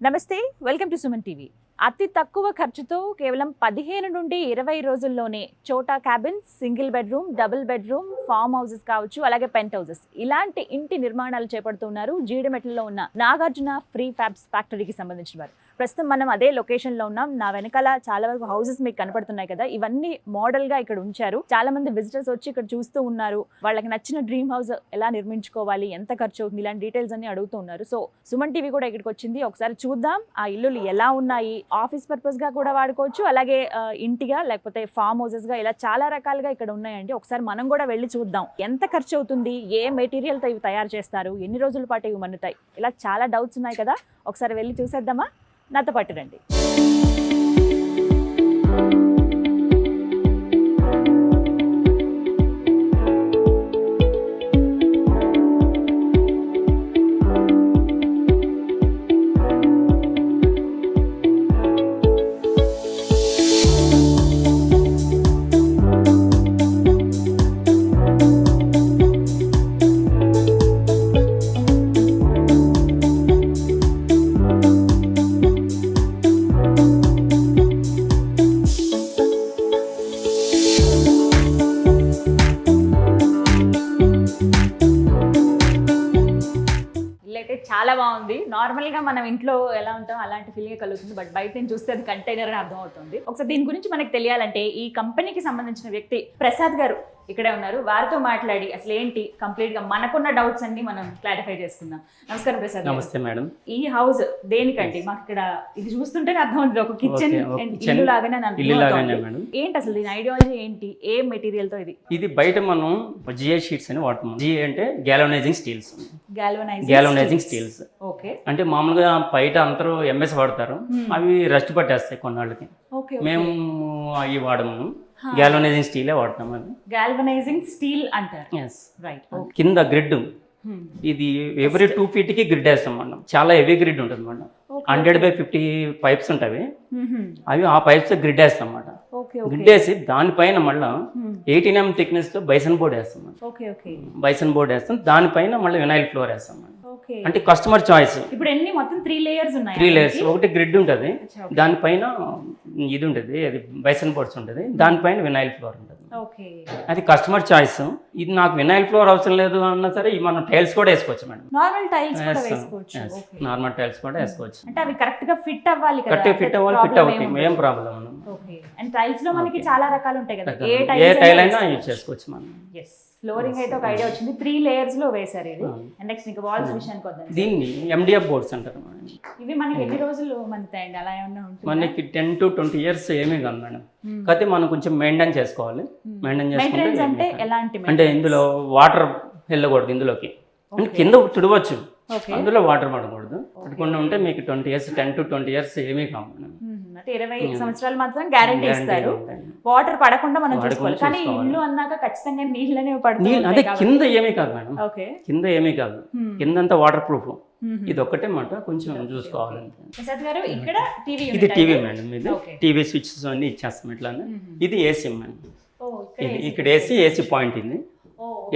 నమస్తే welcome to Suman TV. అతి తక్కువ ఖర్చుతో కేవలం పదిహేను నుండి ఇరవై రోజుల్లోనే చోటా cabins single bedroom double bedroom farm houses కావచ్చు అలాగే పెంట్ హౌసెస్ ఇలాంటి ఇంటి నిర్మాణాలు చేపడుతున్నారు జీడిమెట్లలో ఉన్న నాగార్జున ఫ్రీ ఫ్యాబ్స్ ఫ్యాక్టరీకి సంబంధించిన వారు ప్రస్తుతం మనం అదే లొకేషన్లో ఉన్నాం. నా వెనకాల చాలా వరకు హౌసెస్ మీకు కనపడుతున్నాయి కదా. ఇవన్నీ మోడల్గా ఇక్కడ ఉంచారు. చాలా మంది విజిటర్స్ వచ్చి ఇక్కడ చూస్తూ ఉన్నారు. వాళ్ళకి నచ్చిన డ్రీమ్ హౌస్ ఎలా నిర్మించుకోవాలి? ఎంత ఖర్చు అవుతుంది? ఇలాంటి డీటెయిల్స్ అన్ని అడుగుతూ ఉన్నారు. సో సుమన్ టీవీ కూడా ఇక్కడికి వచ్చింది. ఒకసారి చూద్దాం. ఆ ఇల్లులు ఎలా ఉన్నాయి? ఆఫీస్ పర్పస్గా కూడా వాడుకోవచ్చు. అలాగే ఇంటిగా లేకపోతే ఫామ్ హౌసెస్గా ఇలా చాలా రకాలుగా ఇక్కడ ఉన్నాయండి. ఒకసారి మనం కూడా వెళ్ళి చూద్దాం. ఎంత ఖర్చు అవుతుంది? ఏ మెటీరియల్తో ఇవి తయారు చేస్తారు? ఎన్ని రోజుల పాటు ఇవి మన్నుతాయి? ఇలా చాలా డౌట్స్ ఉన్నాయి కదా. ఒకసారి వెళ్ళి చూసేద్దామా? నాతో పాటు రండి. నార్మల్గా నార్మల్గా మనం ఇంట్లో ఎలా ఉంటాం అలాంటి ఫీలింగ్ కలుగుతుంది. బట్ బయట నుంచి చూస్తే అది కంటైనర్ అని అర్థం అవుతుంది ఒకసారి దీని గురించి మనకి తెలియాలంటే ఈ కంపెనీకి సంబంధించిన వ్యక్తి ప్రసాద్ గారు ఇక్కడే ఉన్నారు. వారితో మాట్లాడి అసలు ఏంటి కంప్లీట్గా మనకున్న డౌట్స్ అన్ని మనం క్లారిఫై చేసుకుందాం. నమస్కారం ప్రసాద్. నమస్తే మేడం. ఈ హౌస్ దేనికండి? మాకు ఇక్కడ ఇది చూస్తుంటేనే అర్థం అవుతుంది ఒక కిచెన్ ఇల్లు లాగానే లాగానే. మేడం. ఏంటి అసలు దీని ఐడియాలజీ ఏంటి? ఏ మెటీరియల్తో ఇది? ఇది బయట మనం జిఏ షీట్స్ అని వాడుతున్నాం. జిఏ అంటే galvanising steels galvanising steels okay అంటే మామూలుగా బయట అందరూ ఎంఎస్ వాడతారు. అవి రస్ట్ పట్టేస్తాయి కొన్నాళ్ళకి. ఓకే మేము అవి వాడము. గ్యాలోనైజింగ్ స్టీలే వాడతాం అది. గాల్వనైజింగ్ స్టీల్ అంటారు. ఎస్ రైట్ కింద గ్రిడ్ ఇది ఎవ్రీ టూ ఫీట్కి గ్రిడ్ వేస్తాం మనం. చాలా హెవీ గ్రిడ్ ఉంటుంది madam hundred by fifty pipes ఉంటాయి. అవి ఆ పైప్స్ గ్రిడ్ వేస్తాం అన్నమాట. గ్రిడ్ వేసి దానిపైన మళ్ళీ ఎయిటీన్ ఎం థిక్నెస్తో బైసన్ బోర్డ్ వేస్తాం మనం. బైసన్ బోర్డ్ వేస్తాం. దానిపైన మళ్ళీ వినాయిల్ ఫ్లోర్ వేస్తాం మనం. అంటే కస్టమర్ చాయిస్ ఇప్పుడు ఎన్ని? మొత్తం త్రీ లేయర్స్ ఉన్నాయి త్రీ లేయర్స్ ఒకటి గ్రిడ్ ఉంటుంది. దానిపైన ఇది ఉంటుంది. అది బైసన్ బోర్డ్స్ ఉంటుంది. దానిపైన వినాయిల్ ఫ్లోర్ ఉంటుంది. అది కస్టమర్ చాయిస్ ఇది నాకు వినాయిల్ ఫ్లోర్ అవసరం లేదు అన్నా సరే మనం టైల్స్ కూడా వేసుకోవచ్చు మేడం. నార్మల్ టైల్స్ కూడా వేసుకోవచ్చు. ఓకే. నార్మల్ టైల్స్ కూడా వేసుకోవచ్చు. అంటే అవి కరెక్ట్గా ఫిట్ అవ్వాలి కరెక్ట్ ఫిట్ అవ్వాలి ఫిట్ అవుతాయి. ఏం ప్రాబ్లం ఓకే. అండ్ టైల్స్లో మనకి. చాలా రకాలు ఉంటాయి కదా. ఏ టైల్ అయినా యూజ్ చేసుకోవచ్చు మనం. ఎస్ ఫ్లోరింగ్ అయితే ఒక ఐడియా వచ్చింది. త్రీ లేయర్స్లో వేశారు ఇది. అండ్ నెక్స్ట్ ఇంకా వాల్స్ విషయానికి వద్దాం. దీన్ని ఎండిఎఫ్ బోర్డ్స్ అంటారు. మేడం ఇవి మనకి ఎన్ని రోజులు మనతాయండి అలా ఏమన్నా ఉంటుంది? మనకి టెన్ టు ట్వంటీ ఇయర్స్ ఏమీ కాదు మేడం. కాకపోతే మనం కొంచెం మెయింటైన్ చేసుకోవాలి. మెయింటైన్ మెయింటెనెన్స్ చేసుకుంటే అంటే. ఎలాంటి అంటే ఇందులో వాటర్ వెళ్ళకూడదు ఇందులోకి. అంటే కింద తుడవచ్చు. ఓకే అందులో వాటర్ పడకూడదు. పడకుండా ఉంటే మీకు twenty years ten to twenty years ఏమీ కాదు మేడం. ఇరవై సంవత్సరాలు మాత్రం గ్యారెంటీ ఇస్తారు. వాటర్ పడకుండా మనం చూసుకోవాలి. కానీ చూసుకోవాలి. ఇల్లు అన్నాక ఖచ్చితంగా నీళ్ళనే నీళ్ళు పడుతుంది అదే కింద ఏమీ కాదు మేడం. ఓకే. కింద ఏమీ కాదు. కిందంతా వాటర్ ప్రూఫ్ ఇది ఒక్కటే మాట. కొంచెం చూసుకోవాలంటే ప్రసాద్ గారు ఇక్కడ టీవీ ఇది టీవీ మేడం ఇది. టీవీ స్విచ్స్ అన్ని ఇచ్చేస్తాం ఇట్లానే. ఇది ఏసీ మేడం. ఇక్కడ ఇది ఇక్కడ ఏసీ ఏసీ పాయింట్ ఇది.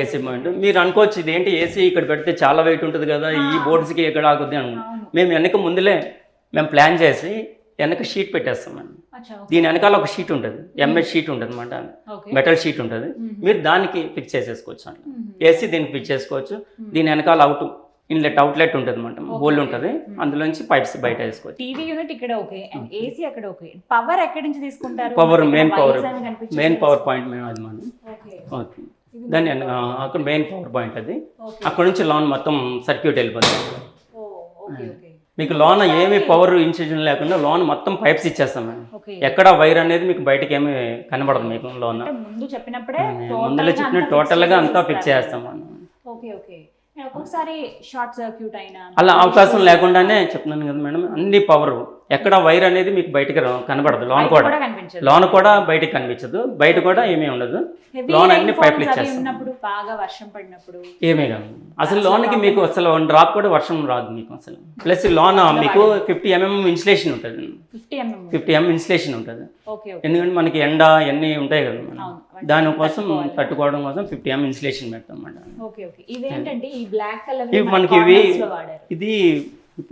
AC point. మీరు అనుకోవచ్చు ఇది ఏంటి ఏసీ? ఇక్కడ పెడితే చాలా వెయిట్ ఉంటుంది కదా. ఈ బోర్డ్స్కి ఎక్కడ ఆగుద్ది అని. అవును. మేము వెనక ముందులే మేము ప్లాన్ చేసి వెనక షీట్ పెట్టేస్తాం అచ్చా దీని వెనకాల ఒక షీట్ ఉంటుంది. ఎంఎస్ షీట్ ఉంటుంది అనమాట మెటల్ షీట్ ఉంటుంది. మీరు దానికి ఫిక్స్ చేసేసుకోవచ్చు అట్లా. ఏసీ దీనికి ఫిక్స్ చేసుకోవచ్చు. దీని వెనకాల అవుట్ ఇన్లెట్ అవుట్లెట్ ఉంటుంది అనమాట హోల్ ఉంటుంది. అందులోంచి పైప్స్ బయట వేసుకోవచ్చు. టీవీ యూనిట్ ఇక్కడ ఓకే. ఏసీ అక్కడ ఓకే. పవర్ ఎక్కడి నుంచి తీసుకుంటారు? Power main power. Main power point మేము అది మనం ఓకే. దాన్ని అక్కడ మెయిన్ పవర్ పాయింట్ అది. అక్కడ నుంచి లోన్ మొత్తం సర్క్యూట్ వెళ్ళిపోతుంది. మీకు లోన్ ఏమి పవర్ ఇన్సిజన్ లేకుండా లోన్ మొత్తం పైప్స్ ఇచ్చేస్తాం ఓకే ఎక్కడ వైర్ అనేది మీకు బయటకి ఏమి కనబడదు మీకు లోన్. ముందు చెప్పినప్పుడే ముందులో చెప్పిన అంతా టోటల్గా fix అంతా ఫిక్స్. చేస్తాం మనం. ఓకే ఓకే ఒక్కొక్కసారి షార్ట్ సర్క్యూట్ అయినా అలా అవకాశం లేకుండానే చెప్తున్నాను కదా మేడం అన్ని పవర్ ఎక్కడ వైర్ అనేది మీకు బయటకి కనబడదు లోన్ కూడా. లోన్ కూడా బయటకి కనిపించదు బయట కూడా ఏమీ ఉండదు. లోన్ అన్ని rainfalls పైపులు అవి ఇచ్చేస్తాం ఉన్నప్పుడు బాగా వర్షం పడినప్పుడు. ఏమీ కాదు. అసలు లోన్కి మీకు అసలు వన్ డ్రాప్ కూడా వర్షం రాదు మీకు అసలు. ప్లస్ లోన్ మీకు ఫిఫ్టీ ఎంఎం ఇన్సులేషన్ ఉంటుంది. ఫిఫ్టీ ఎంఎం ఇన్సులేషన్ ఉంటుంది. ఎందుకంటే మనకి ఎండ ఎన్ని ఉంటాయి కదా దానికోసం తట్టుకోవడం కోసం ఫిఫ్టీ ఎంఎం ఇన్సులేషన్ పెడతాం ఇవి మనకి ఇవి ఇది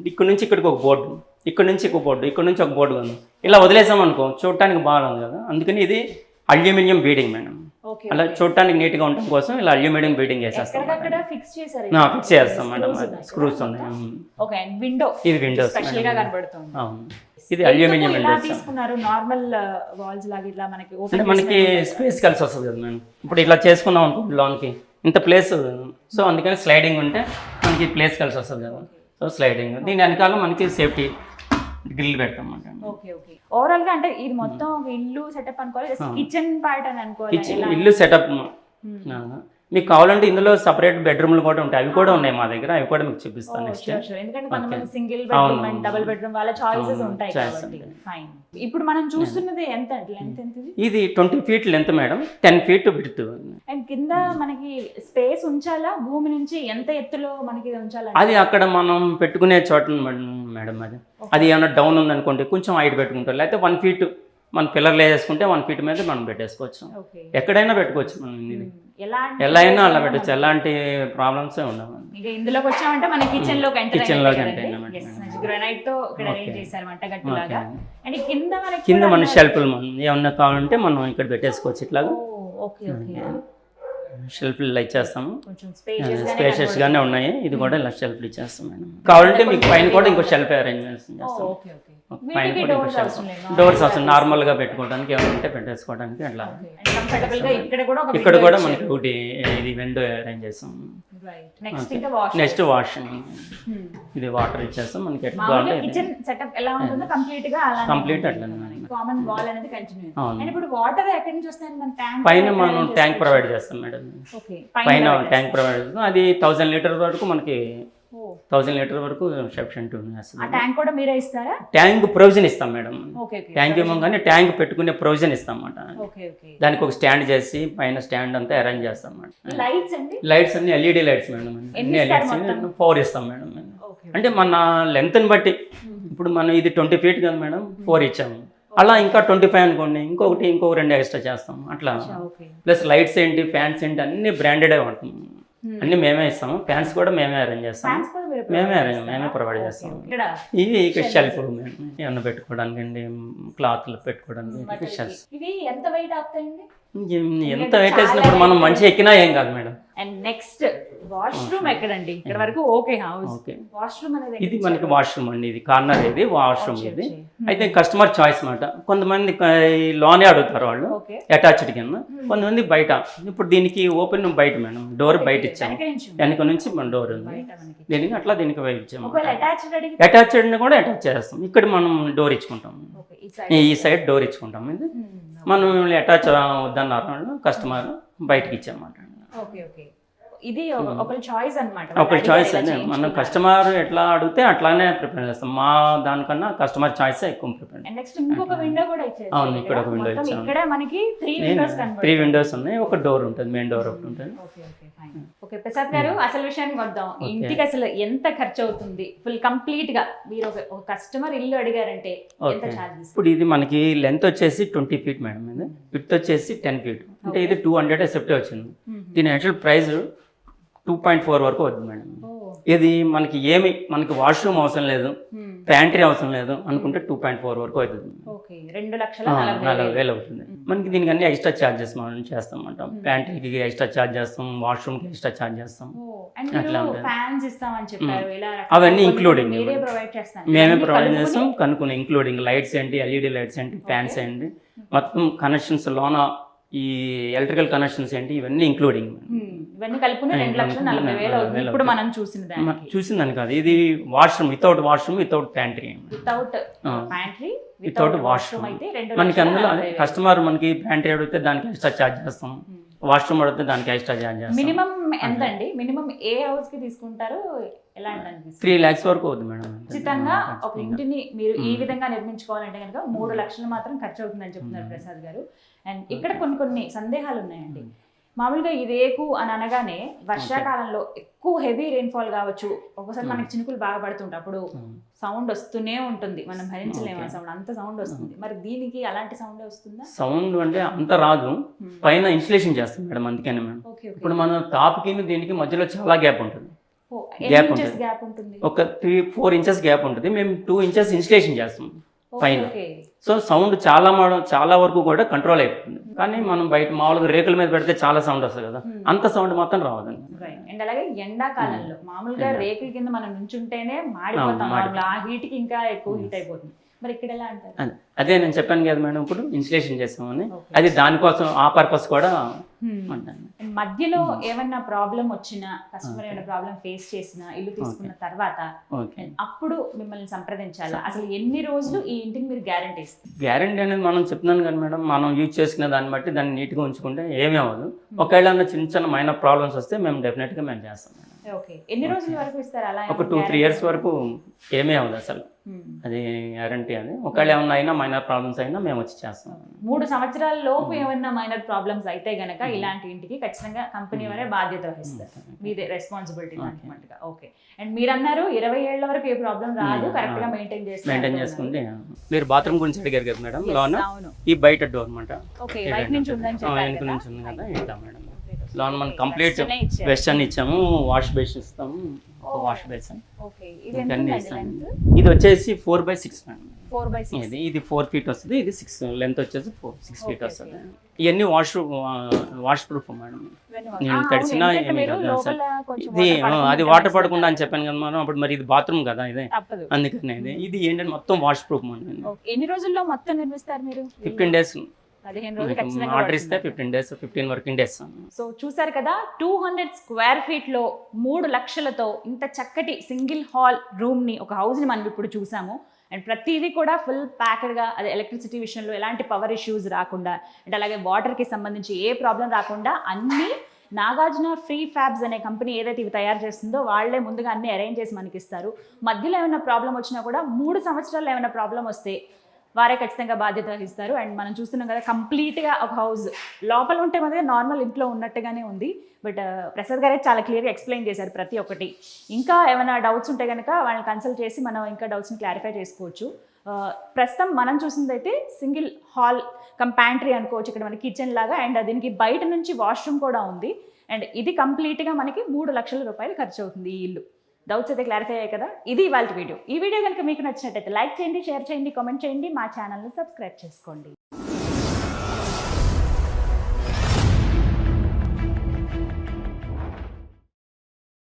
ఇక్కడ నుంచి ఇక్కడికి ఒక బోర్డు ఇక్కడ నుంచి ఒక బోర్డు ఇక్కడ నుంచి ఒక బోర్డు ఉంది ఇలా వదిలేసాం అనుకో చూడటానికి బాగుంది కదా. అందుకని ఇది అల్యూమినియం బీడింగ్ మేడం అలా చూడటానికి నీట్గా ఉండటం కోసం ఇలా అల్యూమినియం బీడింగ్ చేసేస్తాం ఫిక్స్ చేస్తాం మేడం స్క్రూస్ ఉన్నాయి విండో ఇది విండోస్ ఇది అల్యూమినియం తీసుకున్నారు? నార్మల్ వాల్స్ లాగా ఇట్లా మనకి అంటే మనకి స్పేస్ కలిసి వస్తుంది కదా మేడం ఇప్పుడు ఇట్లా చేసుకున్నాం అనుకో లోన్కి ఇంత ప్లేస్ సో అందుకని స్లైడింగ్ ఉంటే మనకి ప్లేస్ కలిసి వస్తుంది కదా. సో స్లైడింగ్ దీని వెనకాల మనకి సేఫ్టీ గ్రిల్ పెడతాం ఓవరాల్గా అంటే ఇది మొత్తం ఒక ఇల్లు సెటప్ అనుకోవాలి? కిచెన్ పార్ట్ అని అనుకోవాలి? ఇల్లు సెటప్ మీకు కావాలంటే ఇందులో సపరేట్ బెడ్రూమ్లు కూడా ఉంటాయి. అవి కూడా ఉన్నాయి మా దగ్గర. అవి కూడా మీకు చూపిస్తాను next single bedroom double bedroom వాళ్ళ చాయిసెస్ ఉంటాయి. ఫైన్ ఇప్పుడు మనం చూస్తున్నది ఎంత లెంత్ ఎంత ఇది twenty feet length madam ten feet width and కింద మనకి స్పేస్ ఉంచాలా? భూమి నుంచి ఎంత ఎత్తులో మనకి ఉంచాలా అది అక్కడ మనం పెట్టుకునే చోట మేడం అది. అది ఏమైనా డౌన్ ఉందనుకోండి కొంచెం హైట్ పెట్టుకుంటాం లేకపోతే వన్ ఫీట్ మన పిల్లర్లు వేసుకుంటే వన్ ఫీట్ మీద మనం పెట్టేసుకోవచ్చు. ఎక్కడైనా పెట్టుకోవచ్చు మనం ఇది. ఎలా అయినా అలా పెట్టచ్చు. ఎలాంటి ప్రాబ్లమ్స్ ఉండవు. ఇక ఇందులోకి వచ్చామంటే మన కిచెన్లోకి లోకి. గ్రానైట్తో చేశారు అండ్ ఈ కింద మన షెల్ఫ్లు మనం ఏమన్నా కావాలంటే మనం ఇక్కడ పెట్టేసుకోవచ్చు ఇట్లాగా. Okay okay. షెల్ఫ్లు ఇచ్చేస్తాము కొంచెం స్పేషియస్ స్పేషియస్ గానే ఉన్నాయి. ఇది కూడా ఇలా షెల్ఫ్లు ఇచ్చేస్తాం మేడం. కావాలంటే మీకు పైన కూడా ఇంకో షెల్ఫ్ అరేంజ్మెంట్స్ చేస్తాం. ఓకే ఓకే పైన కూడా ఇంకో డోర్స్ షెల్ఫ్ డోర్స్ అవసరం నార్మల్గా పెట్టుకోవడానికి ఏమైనా ఉంటే పెట్టేసుకోవడానికి అట్లా ఇక్కడ కూడా మనకి ఒకటి ఇది విండో అరేంజ్ చేస్తాం. నెక్స్ట్ ఇంకా వాష్ నెక్స్ట్ వాష్ ఇది వాటర్ ఇచ్చేస్తాం. మనకి ఎట్లా కంప్లీట్ అట్లనే. కామన్ వాల్ అనేది కంటిన్యూ. అండ్ ఇప్పుడు వాటర్ ఎక్కడి నుంచి వస్తాయి మన ట్యాంక్ పైన మనం ట్యాంక్ ప్రొవైడ్ చేస్తాం. మేడం. ఓకే పైన ట్యాంక్ ప్రొవైడ్ చేస్తాం. అది థౌజండ్ లీటర్ వరకు మనకి ఓ థౌజండ్ లీటర్ వరకు సఫిషియంట్ ట్యాంక్ కూడా మీరే ఇస్తారా? ట్యాంక్ ప్రొవిజన్ ఇస్తాం మేడం. ట్యాంక్ ఏమో కానీ ట్యాంక్ పెట్టుకునే ప్రొవిజన్ ఇస్తాం అన్నమాట దానికి ఒక స్టాండ్ చేసి పైన స్టాండ్ అంతా అరేంజ్ చేస్తాం లైట్స్ అండి? లైట్స్ అన్ని ఎల్ఈడి లైట్స్ మేడం. అన్ని ఎల్ఈడ్స్ ఫోర్ ఇస్తాం మేడం. అంటే మన లెంత్ని బట్టి. ఇప్పుడు మనం ఇది ట్వంటీ ఫీట్ కదా మేడం. ఫోర్ ఇచ్చాము. అలా ఇంకా ట్వంటీ ఫైవ్ అనుకోండి ఇంకొకటి ఇంకొక రెండు ఎక్స్ట్రా చేస్తాం అట్లా. ప్లస్ లైట్స్ ఏంటి ఫ్యాన్స్ ఏంటి అన్ని బ్రాండెడే వాడతాం. అన్ని మేమే ఇస్తాము ఫ్యాన్స్ కూడా మేమే అరేంజ్ చేస్తాం మేమే అరేంజ్ మేమే ప్రొవైడ్ చేస్తాం ఇవి ఇక్కడ షెల్ఫ్ ఏమన్నా పెట్టుకోవడానికి అండి క్లాత్లు పెట్టుకోవడానికి షెల్ఫ్ ఎంత వెయిట్ వేసినప్పుడు మనం మంచి ఎక్కినా ఏం కాదు మేడం. అండ్ నెక్స్ట్ వాష్రూమ్ ఎక్కడండి? ఇక్కడ వరకు ఓకే హౌస్ వాష్రూమ్ అనేది ఇది మనకి వాష్రూమ్ అండి. ఇది కార్నర్ ఇది వాష్రూమ్ ఇది. అయితే కస్టమర్ చాయిస్ మాట. కొంతమంది లోనే అడుగుతారు వాళ్ళు. అటాచ్డ్ కింద. కొంతమంది బయట. ఇప్పుడు దీనికి ఓపెన్ బయట మేడం. డోర్ బయట ఇచ్చాము. వెనక నుంచి మన డోర్ ఉంది. దీనికి అట్లా దీనికి వైపు ఇచ్చాము. అటాచ్డ్ కూడా అటాచ్ చేస్తాం. ఇక్కడ మనం డోర్ ఇచ్చుకుంటాం. ఈ సైడ్ డోర్ ఇచ్చుకుంటాం. ఇది మనం అటాచ్ వద్దన్నారు కస్టమర్ బయటకి ఇచ్చామాట ఓకే ఓకే. ఇది ఒక- ఒకరి చాయిస్ అన్నమాట. ఒక చాయిస్ అండి మనం కస్టమర్ ఎట్లా అడిగితే అట్లానే ప్రిపేర్ చేస్తాం. మా దానికన్నా కస్టమర్ చాయిస్ ఎక్కువ ప్రిపేర్ నెక్స్ట్ ఇంకొక విండో కూడా అవును, ఇక్కడ ఒక window ఇచ్చాము. ఇక్కడ మనకి త్రీ విండోస్ కనబడుతుంది. త్రీ విండోస్ ఉన్నాయి. ఒక డోర్ ఉంటుంది మెయిన్ డోర్ ఒకటి ఉంటుంది. Okay okay fine okay Prasad garu అసలు విషయానికి వద్దాం. ఇంటికి అసలు ఎంత ఖర్చు అవుతుంది? ఫుల్ కంప్లీట్గా. మీరు ఒక కస్టమర్ ఇల్లు అడిగారంటే ఎంత. చార్జెస్ ఇప్పుడు ఇది మనకి లెంత్ వచ్చేసి ట్వంటీ ఫీట్ మేడం ఇది. విత్ వచ్చేసి టెన్ ఫీట్ అంటే ఇది టూ హండ్రెడ్ సెఫ్టీ వచ్చింది. దీని actual price two point four వరకు అవుతుంది మేడం. ఇది మనకి ఏమి మనకి వాష్రూమ్ అవసరం లేదు. ప్యాంట్రీ అవసరం లేదు. అనుకుంటే టూ పాయింట్ ఫోర్ వరకు అవుతుంది రెండు లక్షల నలభై వేలు. అవుతుంది. మనకి దీనికి అన్ని ఎక్స్ట్రా ఛార్జెస్ మనం చేస్తాం అంటాం ప్యాంట్రీకి ఎక్స్ట్రా ఛార్జ్ చేస్తాం వాష్రూమ్కి ఎక్స్ట్రా ఛార్జ్ చేస్తాం. అట్లా అవన్నీ చేస్తాను. మేమే ప్రొవైడ్ చేస్తాం కనుక్కుని ఇంక్లూడింగ్ లైట్స్ ఏంటి ఎల్ఈడి లైట్స్ ఏంటి ఫ్యాన్స్ ఏంటి మొత్తం కనెక్షన్స్ లోన ఈ ఎలక్ట్రికల్ కనెక్షన్స్ ఏంటి? ఇవన్నీ ఇంక్లూడింగ్ ఇవన్నీ కలుపుకుని రెండు లక్షల నలభై వేలు అవుతుంది. ఇప్పుడు మనం చూసిన దానికి. చూసిందని కాదు. ఇది washroom without washroom without pantry without. Pantry washroom అయితే మనకి అందులో. కస్టమర్ మనకి ప్యాంట్రీ అడిగితే దానికి ఎక్స్ట్రా ఛార్జ్ చేస్తాం. వాష్రూమ్ అడిగితే దానికి ఎక్స్ట్రా ఛార్జ్ చేస్తాం. మినిమం ఎంత అండి మినిమం ఏ హౌస్కి తీసుకుంటారు? ఎలాంటి అనిపిస్తుంది? త్రీ ల్యాక్స్ వరకు అవుతుంది మేడం. ఖచ్చితంగా. ఒక ఇంటిని మీరు ఈ విధంగా నిర్మించుకోవాలంటే కనుక మూడు లక్షలు మాత్రం ఖర్చు అవుతుందని చెప్తున్నారు ప్రసాద్ గారు. అండ్ ఇక్కడ కొన్ని కొన్ని సందేహాలు ఉన్నాయండి. మామూలుగా ఈ రేకు అని అనగానే వర్షాకాలంలో ఎక్కువ హెవీ రెయిన్ఫాల్ కావచ్చు. ఒకసారి మనకి చినుకులు బాగా పడుతుంటాయి. అప్పుడు సౌండ్ వస్తూనే ఉంటుంది. మనం భరించలేము సౌండ్ అంత సౌండ్ వస్తుంది. మరి దీనికి అలాంటి సౌండ్ వస్తుందా? సౌండ్ అంటే అంత రాదు. పైన ఇన్సులేషన్ చేస్తాం మేడం అందుకని మేడం. ఇప్పుడు మన టాప్కి దీనికి మధ్యలో చాలా గ్యాప్ ఉంటుంది. గ్యాప్ ఉంటుంది. ఒక త్రీ ఫోర్ ఇంచెస్ గ్యాప్ ఉంటుంది. మేము టూ ఇంచెస్ ఇన్స్టలేషన్ చేస్తాం పైన. సో సౌండ్ చాలా చాలా వరకు కూడా కంట్రోల్ అయిపోతుంది కానీ మనం బయట మామూలుగా రేకుల మీద పెడితే చాలా సౌండ్ వస్తుంది కదా. అంత సౌండ్ మాత్రం రావదండి Right. అండ్ అలాగే ఎండాకాలంలో మామూలుగా. రేకుల కింద మనం నుంచుంటేనే మాడిపోతాం ఆ, మాడి- మామూలుగా. ఆ హీట్కి ఇంకా ఎక్కువ హీట్ అయిపోతుంది అదే- నేను చెప్పాను కదా మేడం ఇప్పుడు ఇన్స్టలేషన్ చేస్తామని. అది దానికోసం ఆ పర్పస్ కూడా మధ్యలో ఏమన్నా ప్రాబ్లం వచ్చినా కస్టమర్ ఏమైనా ప్రాబ్లం ఫేస్ చేసినా ఇల్లు తీసుకున్న తర్వాత అప్పుడు మిమ్మల్ని సంప్రదించాలా? అసలు ఎన్ని రోజులు ఈ ఇంటికి మీరు గ్యారంటీ ఇస్తారు? గ్యారంటీ అనేది మనం చెప్తున్నాను కదా మేడం మనం యూజ్ చేసుకునే దాన్ని బట్టి దాన్ని నీట్గా ఉంచుకుంటే ఏమీ అవ్వదు. ఒకవేళ చిన్న చిన్న మైనర్ ప్రాబ్లమ్స్ వస్తే మేము డెఫినెట్గా మేము చేస్తాం ఎన్ని రోజుల వరకు ఇస్తారు అలా ఒక టూ త్రీ ఇయర్స్ వరకు ఏమీ అవ్వదు అసలు. Hmm. అది గ్యారంటీ అది. ఒకవేళ ఏమన్నా అయినా మైనర్ ప్రాబ్లమ్స్ అయినా మేము వచ్చి చేస్తాం. మూడు సంవత్సరాల లోపు ఏమన్నా మైనర్ ప్రాబ్లమ్స్ అయితే గనక ఇలాంటి ఇంటికి ఖచ్చితంగా కంపెనీ వారే బాధ్యత వహిస్తారు. మీదే రెస్పాన్సిబిలిటీ ఓకే. అండ్ మీరు అన్నారు ఇరవై ఏళ్ళ వరకు ఏ ప్రాబ్లం రాదు. Hmm. కరెక్ట్గా మెయింటైన్ చేస్తే మెయింటైన్ చేసుకుంటే మీరు బాత్రూమ్ గురించి అడిగారు కదా మేడం లోన ఈ బయట డోర్ అనమాట ఓకే బయట నుంచి ఉందని చెప్పారు నుంచి ఉంది కదా. ఇట్లా మేడం లోన్ మనం కంప్లీట్. వెస్టర్న్ ఇచ్చాము వాష్ బేస్ ఇస్తాము ఒక వాష్ బేసిన్ ఇది ఇస్తాము వచ్చేసి ఫోర్ బై సిక్స్ మేడం ఇది ఇది ఫోర్ ఫీట్ వస్తుంది ఇది సిక్స్ లెంత్ వచ్చేసి ఫోర్ సిక్స్ ఫీట్ వస్తుంది. ఇవన్నీ వాష్ వాష్ ప్రూఫ్ మేడం నేను తడిసినా ఏమీ కాదు అసలు. ఇది అది వాటర్ పడకుండా అని చెప్పాను కదా మనం అప్పుడు మరి ఇది బాత్రూమ్ కదా ఇదే. అందుకనే ఇది. ఇది ఏంటంటే మొత్తం వాష్ ప్రూఫ్ మేడం. ఎన్ని రోజుల్లో మొత్తం నిర్మిస్తారు మీరు? ఫిఫ్టీన్ డేస్ పదిహేను రోజులు ఖచ్చితంగా ఆర్డర్ ఇస్తే పడుతుంది. Fifteen days fifteen working days so చూసారు కదా టూ హండ్రెడ్ స్క్వేర్ ఫీట్లో మూడు లక్షలతో ఇంత చక్కటి సింగిల్ హాల్ రూమ్ని ఒక హౌస్ని మనం ఇప్పుడు చూసాము. అండ్ ప్రతిదీ కూడా ఫుల్ ప్యాక్డ్గా అదే ఎలక్ట్రిసిటీ విషయంలో ఎలాంటి పవర్ ఇష్యూస్ రాకుండా అండ్ అలాగే వాటర్కి సంబంధించి ఏ ప్రాబ్లం రాకుండా అన్నీ నాగార్జున ఫ్రీ ఫ్యాబ్స్ అనే కంపెనీ ఏదైతే ఇవి తయారు చేస్తుందో వాళ్ళే ముందుగా అన్ని అరేంజ్ చేసి మనకి ఇస్తారు మధ్యలో ఏమైనా ప్రాబ్లం వచ్చినా కూడా మూడు సంవత్సరాల్లో ఏమైనా ప్రాబ్లం వస్తే వారే ఖచ్చితంగా బాధ్యత వహిస్తారు. అండ్ మనం చూస్తున్నాం కదా కంప్లీట్గా ఒక హౌస్ లోపల ఉంటే మనకి నార్మల్ ఇంట్లో ఉన్నట్టుగానే ఉంది. బట్ ప్రసాద్ గారే చాలా క్లియర్గా ఎక్స్ప్లెయిన్ చేశారు ప్రతి ఒక్కటి. ఇంకా ఏమైనా డౌట్స్ ఉంటే కనుక వాళ్ళని కన్సల్ట్ చేసి మనం ఇంకా డౌట్స్ని క్లారిఫై చేసుకోవచ్చు. ప్రస్తుతం మనం చూసింది అయితే సింగిల్ హాల్ కమ్ ప్యాంట్రీ అనుకోవచ్చు ఇక్కడ మనకి కిచెన్ లాగా. అండ్ దీనికి బయట నుంచి వాష్రూమ్ కూడా ఉంది. అండ్ ఇది కంప్లీట్గా మనకి మూడు లక్షల రూపాయలు ఖర్చు అవుతుంది ఈ ఇల్లు. డౌట్స్ అయితే క్లారిఫై అయ్యాయి కదా? ఇది ఇవాళ వీడియో. ఈ వీడియో కనుక మీకు నచ్చినట్టయితే లైక్ చేయండి షేర్ చేయండి కామెంట్ చేయండి. మా ఛానల్ని సబ్స్క్రైబ్ చేసుకోండి.